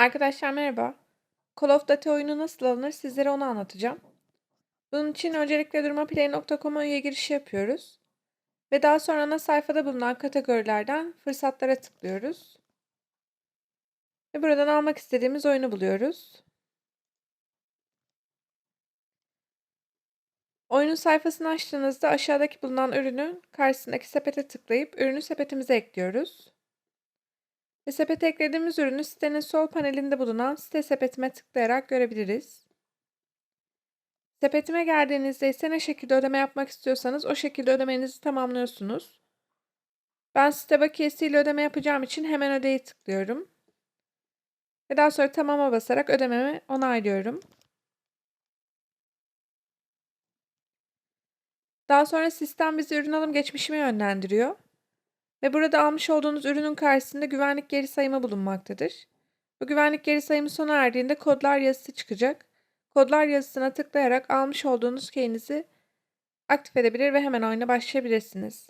Arkadaşlar merhaba. Call of Duty oyunu nasıl alınır sizlere onu anlatacağım. Bunun için öncelikle durmaplay.com'a üye girişi yapıyoruz. Ve daha sonra ana sayfada bulunan kategorilerden fırsatlara tıklıyoruz. Ve buradan almak istediğimiz oyunu buluyoruz. Oyunun sayfasını açtığınızda aşağıdaki bulunan ürünün karşısındaki sepete tıklayıp ürünü sepetimize ekliyoruz. Ve sepete eklediğimiz ürünü sitenin sol panelinde bulunan site sepetime tıklayarak görebiliriz. Sepetime geldiğinizde ise ne şekilde ödeme yapmak istiyorsanız o şekilde ödemenizi tamamlıyorsunuz. Ben site bakiyesiyle ödeme yapacağım için hemen ödeyi tıklıyorum. Ve daha sonra tamama basarak ödememi onaylıyorum. Daha sonra sistem bizi ürün alım geçmişime yönlendiriyor. Ve burada almış olduğunuz ürünün karşısında güvenlik geri sayımı bulunmaktadır. Bu güvenlik geri sayımı sona erdiğinde kodlar yazısı çıkacak. Kodlar yazısına tıklayarak almış olduğunuz keyinizi aktif edebilir ve hemen oyuna başlayabilirsiniz.